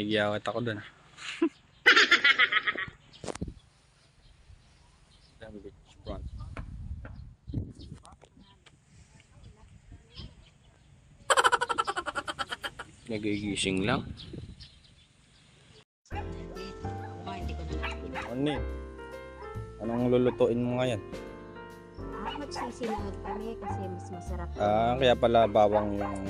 Pinigyawat ako dun. ah. Front. Nagigising lang. Oh, hindi ko na nakita. Ano yun? Anong lulutuin mo ngayon? Ah, magsisinag kami kasi mas masarap. Ah, kaya pala bawang yung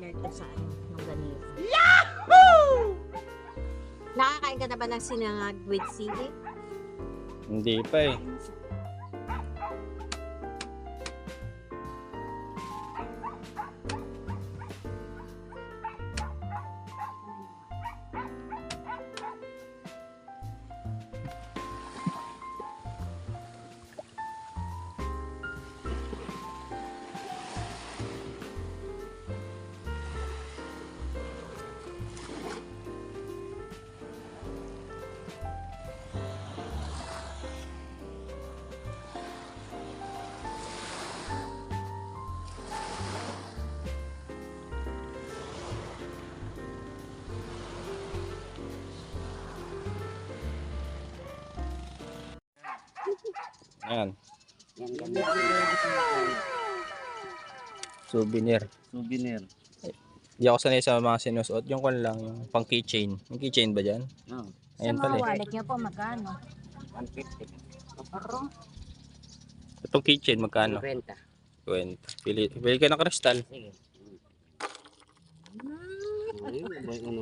i-partner to sa ano, ng ganito. Yahoo! Nakakain ka na ba ng sinangag with sili? hindi pa eh. Ayan, Yan, ganyan. souvenir. Souvenir. Hindi ako sanay sa mga sinusuot. Yung kon lang, yung pang keychain. Yung keychain ba dyan? Oh, Ayan sa pala mga eh. wallet niyo po, magkano? 150. Aro. Itong keychain, magkano? 50. 20. Pili, pili ka ng kristal. Sige. Hmm. Ay, may ano.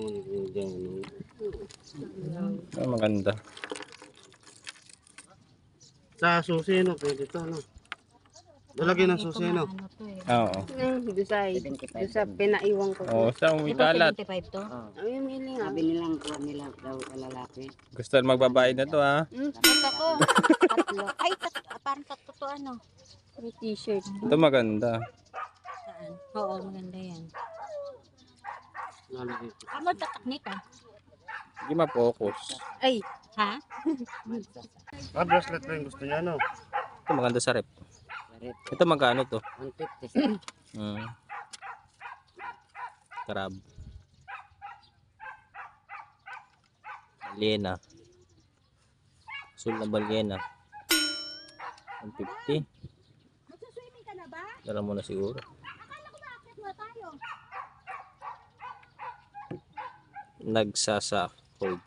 Ah, maganda. Sa susi, no? Pwede to, no? Lalagyan ng susi, no? Oo. Doon sa, doon sa pinaiwan ko. Oo, sa Di may ba kalat. 75 to? Oh. Ay, mili nga. Sabi nilang kuha nila daw lalaki. Gusto magbabayad na to ha. Hmm, Ito ko. Tatlo. Ay, tat ah, parang tatlo to ano. may t-shirt. Ito maganda. Saan? Oo, maganda yan. Lalagay ko. Ah, magtataknik ah. Hindi ma-focus. Ay, ha? Ah, bracelet na yung gusto niya, no? Ito maganda sa rep. Ito magkano to? 150. Hmm. Crab. Balyena. Sul na balyena. 150. Magsuswimming ka na ba? Dala mo na siguro. Akala ko bakit na tayo. Nagsasakod. Ang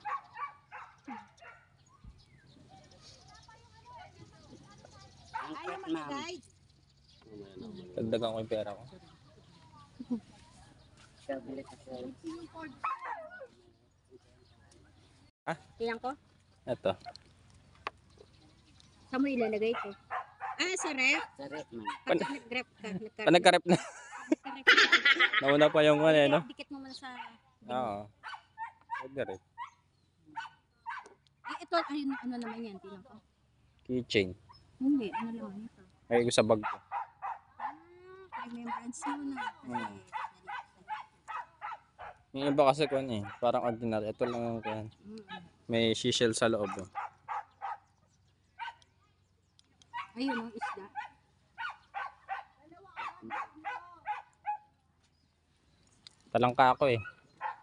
Ayaw mag-guide. Dagdagan ko yung pera ko. Ko sa Tingnan ko. Ito. Saan mo ilalagay ito? Ah, sa ref. sa red, ma'am. Pag nag-ref ka, nagka- Pa nagka-rep na. Nauna pa yung ano eh, no? Dikit mo muna sa... Oo. Ay, ito, ayun, ano naman yan, tingnan ko. Keychain. Hindi, ano lang ito. Ay, sa bag ko. Ah, remembrance mo na. Hmm. Yung iba kasi kung ano eh, parang ordinary. Ito lang yung kaya. Mm. May seashell sa loob. oh. Ayun, ang isda. Talangka ako eh.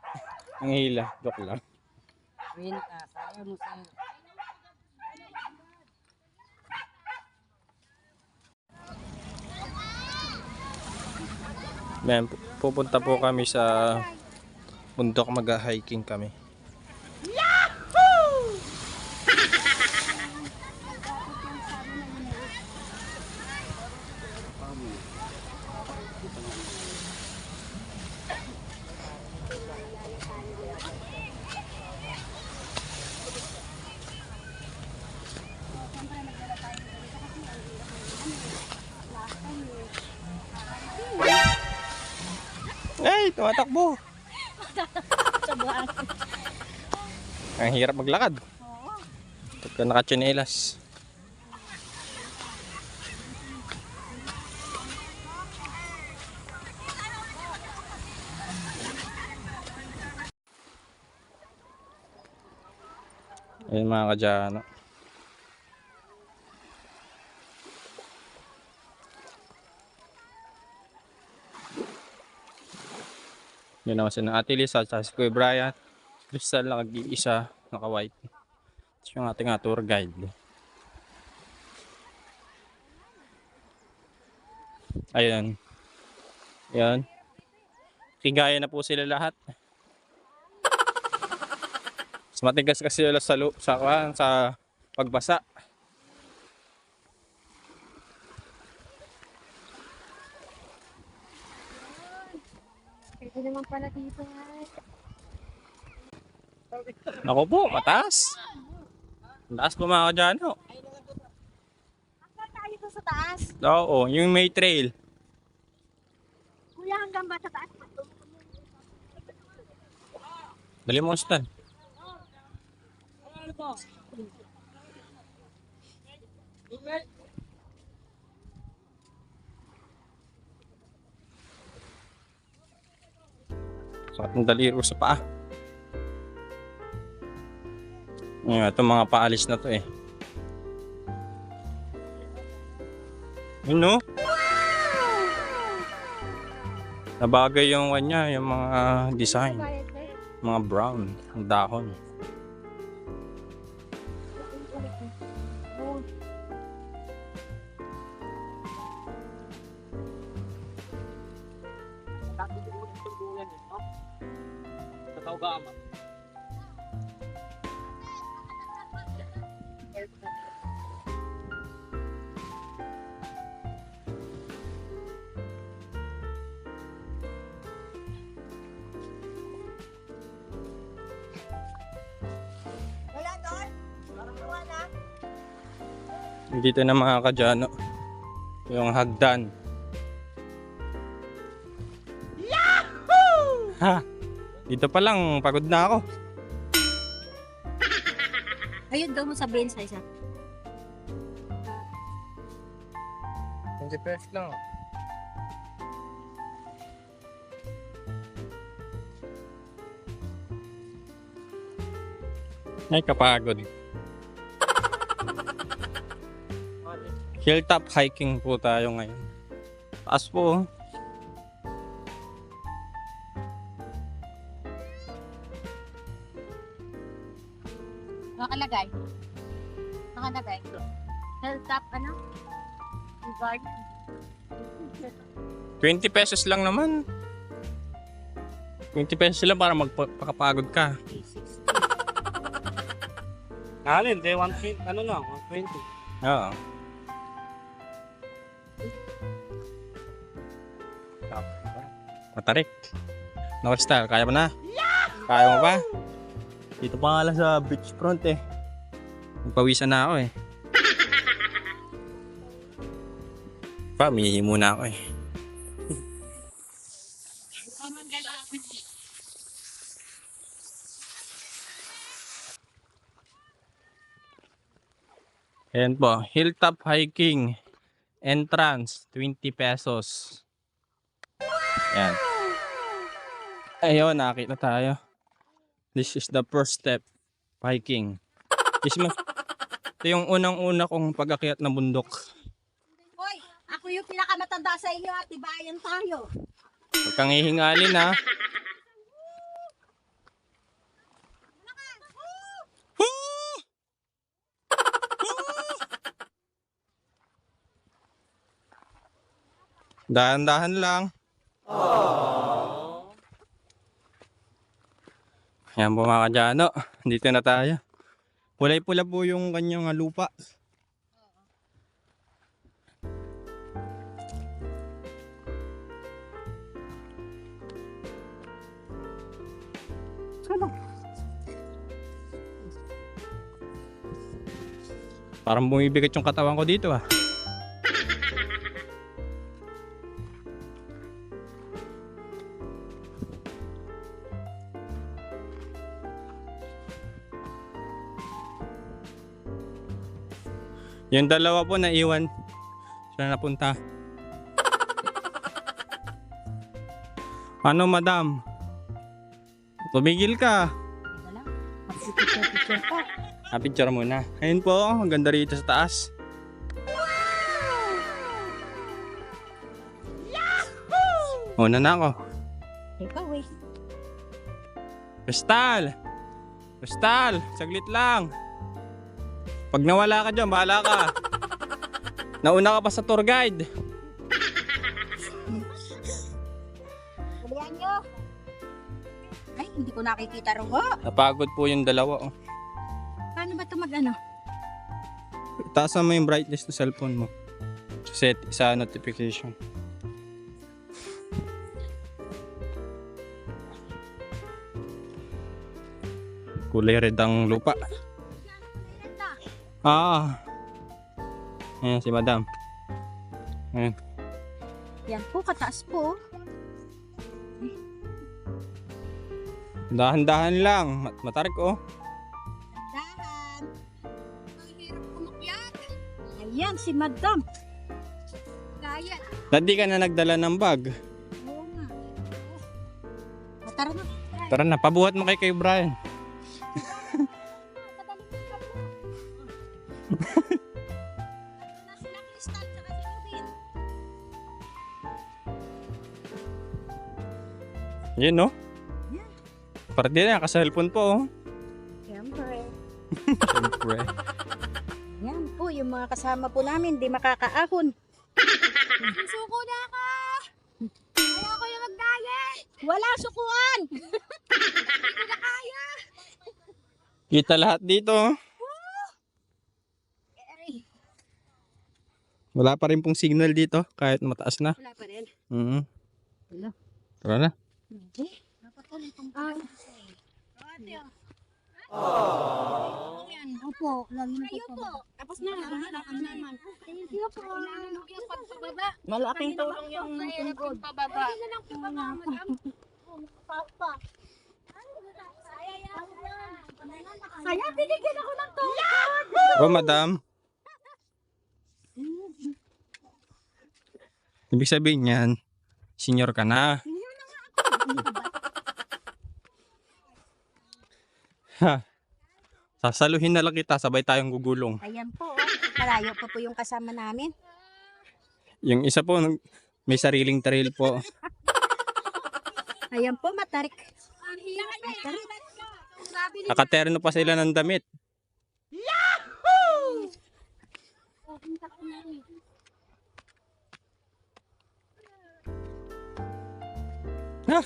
Ang hila. Joke lang. Kwenta, saya mo Men, pupunta po kami sa bundok. Mag-hiking kami. Ang hirap maglakad. Pagka nakachinelas. Ayun mga kadyano. Yun naman si ng Atilis at si Kuya Brian. Crystal lang nag-iisa naka-white. Tapos yung ating nga tour guide. Ayun. Yan. Kigaya na po sila lahat. Mas matigas kasi sila sa, sa, kuwan, sa pagbasa. Pwede naman pala dito ay. Ako po, mataas. Taas po mga kadyano. Hanggang tayo to sa taas. Oo, yung may trail. Kuya, hanggang ba sa taas? Dali mo Stan. Sakit ng daliro sa paa. Itong mga paalis na to eh. Yun no? Nabagay yung kanya, yung mga design. Mga brown, ang dahon. Dito na mga kadyano. Yung hagdan. Yahoo! Ha! Dito pa lang, pagod na ako. Ayun, doon mo sabihin sa isa. 20 pesos lang. Ay, kapagod. Hilltop hiking po tayo ngayon. Taas po. oh. Nakalagay. Nakalagay. Hilltop, ano? Reward. 20 pesos lang naman. 20 pesos lang para magpakapagod ka. Alin, day 120, ano lang, 120. Oo. Matarik. No style, kaya mo na? Kaya mo pa? Dito pa nga lang sa beach front eh. Magpawisan na ako eh. Pa, mihi muna ako eh. Ayan po, hilltop hiking entrance 20 pesos. Ayan. Ayun, nakakita tayo. This is the first step hiking. This ito yung unang-una kong pag-akyat ng bundok. Hoy, ako yung pinakamatanda sa inyo at tibayan tayo. Huwag kang hihingalin ha. Dahan-dahan lang. Yan po mga kadyano. Dito na tayo. Kulay pula po yung kanyang ah, lupa. Parang bumibigat yung katawan ko dito ah. Yung dalawa po na iwan. Saan napunta? Ano madam? Tumigil ka. Ito lang. Magpipicture-picture ka. Ah, picture muna. Ayun po, ang ganda rito sa taas. Una na ako. Ikaw eh. Crystal! Crystal! Saglit lang! Pag nawala ka dyan, bahala ka. Nauna ka pa sa tour guide. Halihan nyo. Ay, hindi ko nakikita rin ho. Napagod po yung dalawa. Oh. Paano ba ito mag-ano? Taasan mo yung brightness ng cellphone mo. Set sa notification. Kulay red ang lupa. Ah. Ayan si madam. Ayan. Yan po, kataas po. Dahan-dahan lang. Mat- Matarik oh. Dahan. Ang hirap kumakyat. Ayan, si Madam. Kaya. Hindi ka na nagdala ng bag. Oo nga. O, tara na. Tara na, pabuhat mo kay kay Brian. Yun no? Yan. Para din na, cellphone po oh. Siyempre. Siyempre. Yan po, yung mga kasama po namin, di makakaahon. Suko na ka! Ayaw ko yung mag-diet! Wala sukuan! Kita lahat dito oh. Wala pa rin pong signal dito kahit mataas na. Wala pa rin. Mhm. Wala. Tara na. Hindi. Dapat ulit itong ah. Yan. Opo, lagi na Kayo po. Tapos na. Lahat naman. Thank you po. yung pagpababa. Malaking tulong yung tungkod. Pababa. na lang po baba, madam. Papa. Kaya binigyan ako ng tulong. Oh, madam. Ibig sabihin niyan, senior ka na. Ha. Sasaluhin na lang kita, sabay tayong gugulong. Ayan po. oh. Malayo pa po yung kasama namin. Yung isa po, may sariling trail po. Ayan po, matarik. Matarik. Nakaterno pa sila ng damit. Ha?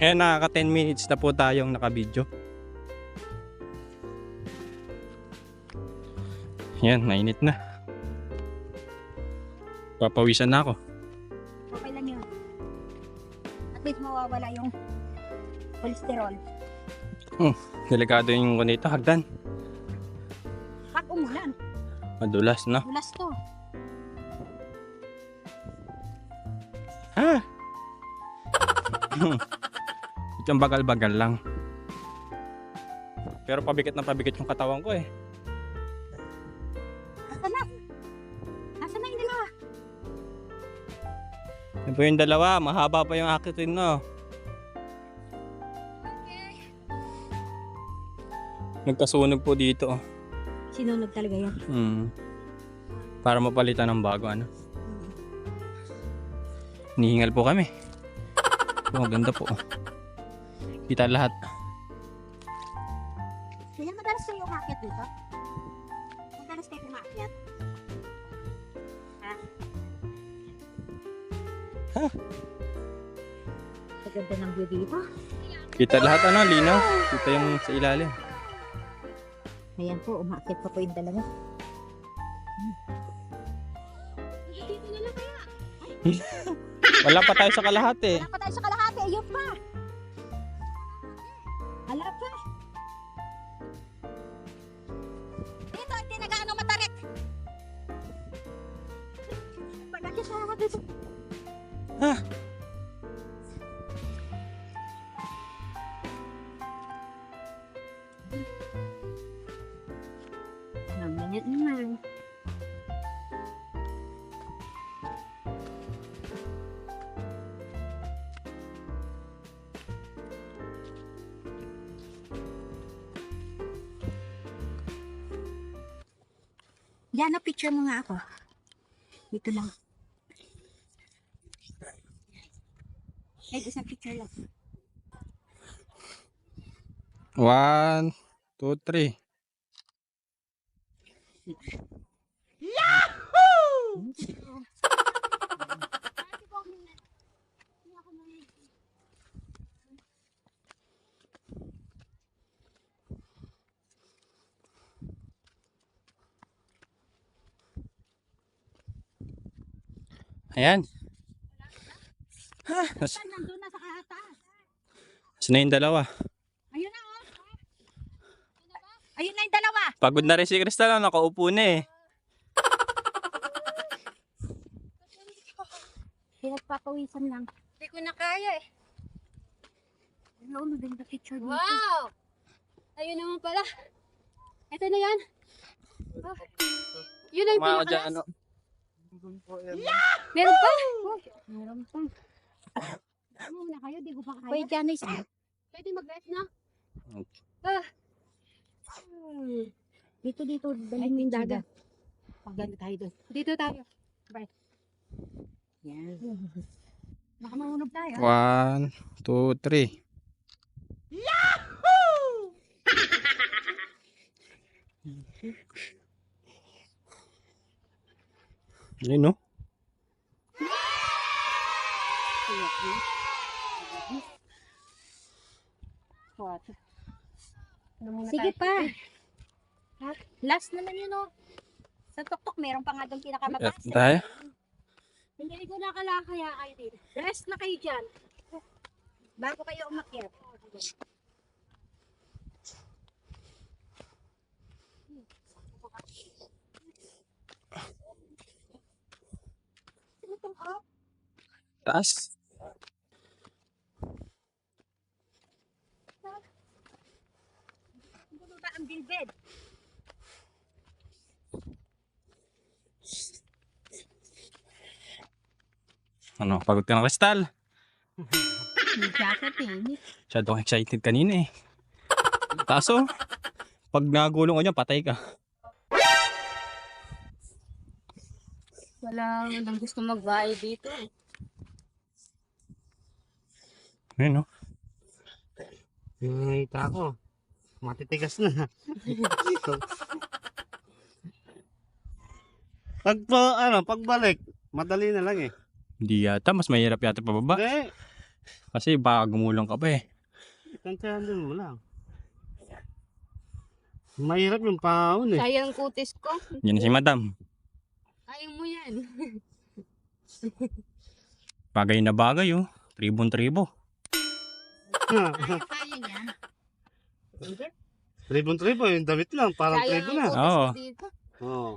Eh, nakaka 10 minutes na po tayong nakabidyo. Yan, mainit na. Papawisan na ako. Okay lang yun. At least mawawala yung cholesterol. Delikado yung ganito, hagdan. Pag umulan, Madulas, no? bulas to. Itong bagal-bagal lang. Pero pabikit na pabikit yung katawan ko eh. Asa na? Asa na yung dalawa? Yan po yung dalawa, mahaba pa yung akitin no. Nagkasunog po dito. Sinunog talaga yan. Hmm. Para mapalitan ng bago ano. Nihingal po kami. Oh, ganda po. Kita lahat. Kaya madalas kayo umakyat dito? Madalas kayo umakyat? Ha? Ha? Maganda ng view dito. Kita lahat ano, linaw. Kita yung sa ilalim. Ayan po, umakyat pa po yung dalawa. Wala pa tayo sa kalahati. Wala pa tayo sa kalahati, ayun pa! Hala pa! Dito, hindi na gaano matarik! Pagkakit sa dito. Ha? Naminit naman. Yan na picture mo nga ako. Dito lang. Ay, isang picture lang. One, two, three. Ayan. Ha, nas- nandun na sa kataas? nas na yung dalawa. Ayun na, oh. Ayun na yung dalawa. Pagod na rin si Crystal, ah, nakaupo na eh. Pinagpapawisan lang. Hindi ko na kaya eh. Hello, maganda picture dito. Wow! Ayun naman pala. Ito na yan. Ah. Yun na yung Mga pinakalas. dyan, ano, Meron pa? Meron pa. Ano na kayo? Di ko pa kaya. Wait, Janice. Pwede mag-rest na? Ah. Dito, dito. Dali mo yung dagat. Paganda tayo doon. Dito tayo. Yan. Baka mahulog tayo. One, two, three. Yahoo! Ayun no? Ano Sige pa. Ha? Last naman yun, oh. Sa tuktok, meron pa nga doon At pinakamataas. eh. tayo? Hindi ko nakala kaya kayo dito. Rest na kayo dyan. Bago kayo umakyat. Taas? Ano ba ang bilbed? Ano, pagod ka? May jacket eh. Masyadong excited kanina eh. Kaso, pag nagulong ka dyan, patay ka. Wala nang gusto mag-bahay dito. Ayun no? Yung nakita ko. Matitigas na. pag po, ano, pagbalik, madali na lang eh. Hindi yata, mas mahirap yata pababa. Hindi, Kasi baka gumulong ka pa eh. tantahan din mo lang. Mahirap yung paon eh. Sayang kutis ko. Yan si madam. Ayaw mo yan. Bagay na bagay oh. Tribon-tribo. Kaya niya. Tribon-tribo, yung damit lang, parang Sayang tribo na. ang Oo. dito. Oo.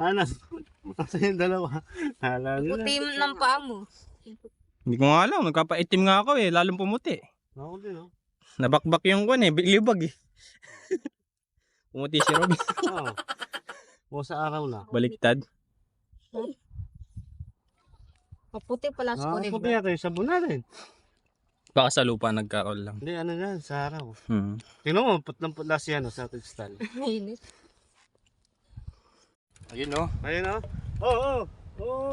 Ano? Kasi yung dalawa. Hala nila. Puti ng paa mo. Hindi ko nga alam, nagkapaitim nga ako eh, lalong pumuti. Ako din, oh. Nabakbak yung kwan eh, libag eh. pumuti si Robby. Oo. O sa araw na. Baliktad. Maputi pala sa Ah, kutis. puti natin, yung sabon natin. Baka sa lupa nagkaroon lang. Hindi, ano yan, sa araw. Hmm. Tingnan mo, putlang putla siya, no, sa textile. Mainit. Ayun oh. Ayun, oh. Oo, oo. Oo.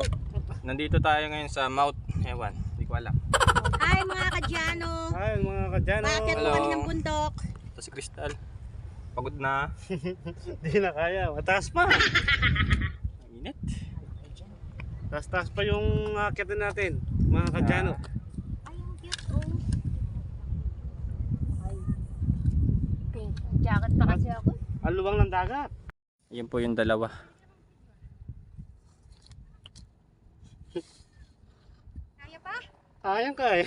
Nandito tayo ngayon sa Mount Ewan. Hindi ko alam. Hi mga kadyano. Ayun, mga kadyano. Bakit Hello. mo kami ng bundok? Ito si Crystal. Pagod na. Hindi na kaya. Mataas pa. Ang Init. Taas-taas pa yung akitin natin, mga kadyano. Cute oh. Jacket pa kasi ako. Ang luwang ng dagat. Yan po yung dalawa. Kaya pa? Ayun kaya.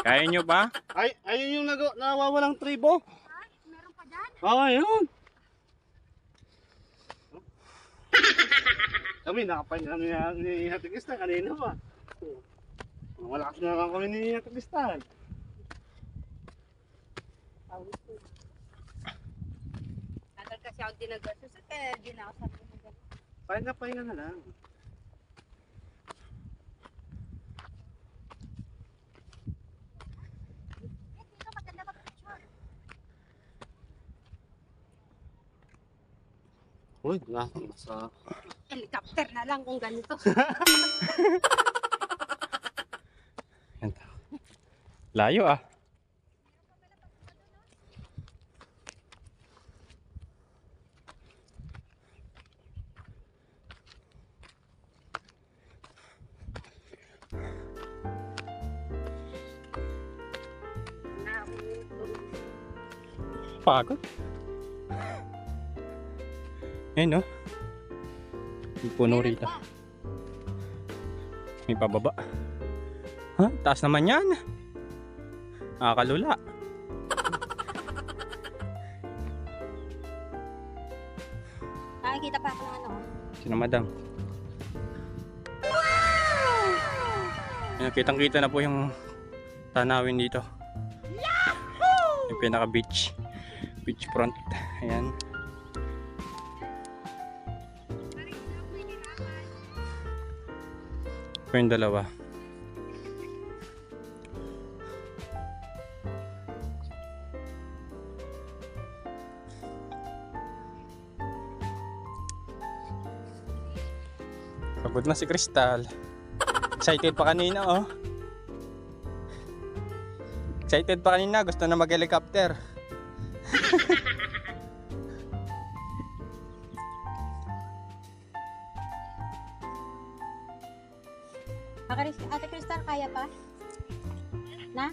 Kaya nyo ba? Ay, ayun yung nag nawawalang tribo. Oo, ayun. Kami, nakapahinga kami ni Hatikista kanina pa. Malakas na lang kami ni Hatikista. Tagal kasi ako dinagasusot eh. Di na ako sabi mo. Pahinga, pahinga na lang. Uy, na, nasa... Helicopter na lang kung ganito. Layo ah. Pagod. Ayun no. May puno rito. May pababa. Ha? Taas naman yan. Nakakalula. Nakikita pa ako ng ano. Sino madam? Ayan, kitang kita na po yung tanawin dito. Yung pinaka beach. Beach front. Ayan. Ito yung dalawa. Pagod na si Crystal. Excited pa kanina oh. Excited pa kanina, gusto na mag-helicopter. Ate Ate Crystal, kaya pa? Na?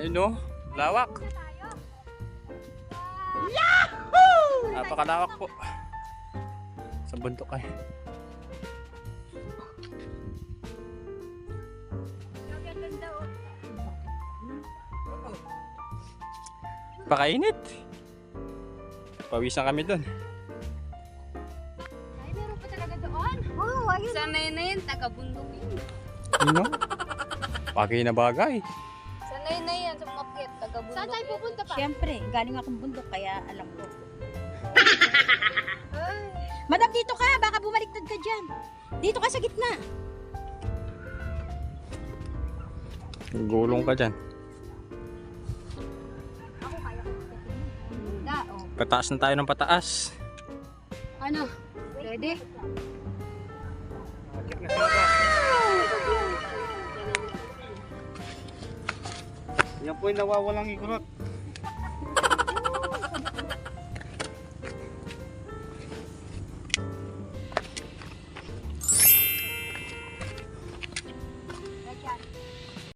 Ayun oh, lawak. Napakalawak po. Sa bundok ay. Pakainit. Pawisan kami doon. Taga-bundok yun. Ano? Bagay na bagay. Sanay na yan, sumakit, taga-bundok Saan tayo pupunta pa? Siyempre, galing akong bundok kaya alam ko. Madam, dito ka! Baka bumaliktad ka dyan. Dito ka sa gitna. Gulong ka dyan. Pataas na tayo ng pataas. Ano? Ready? Yan po yung nawawalang ikurot.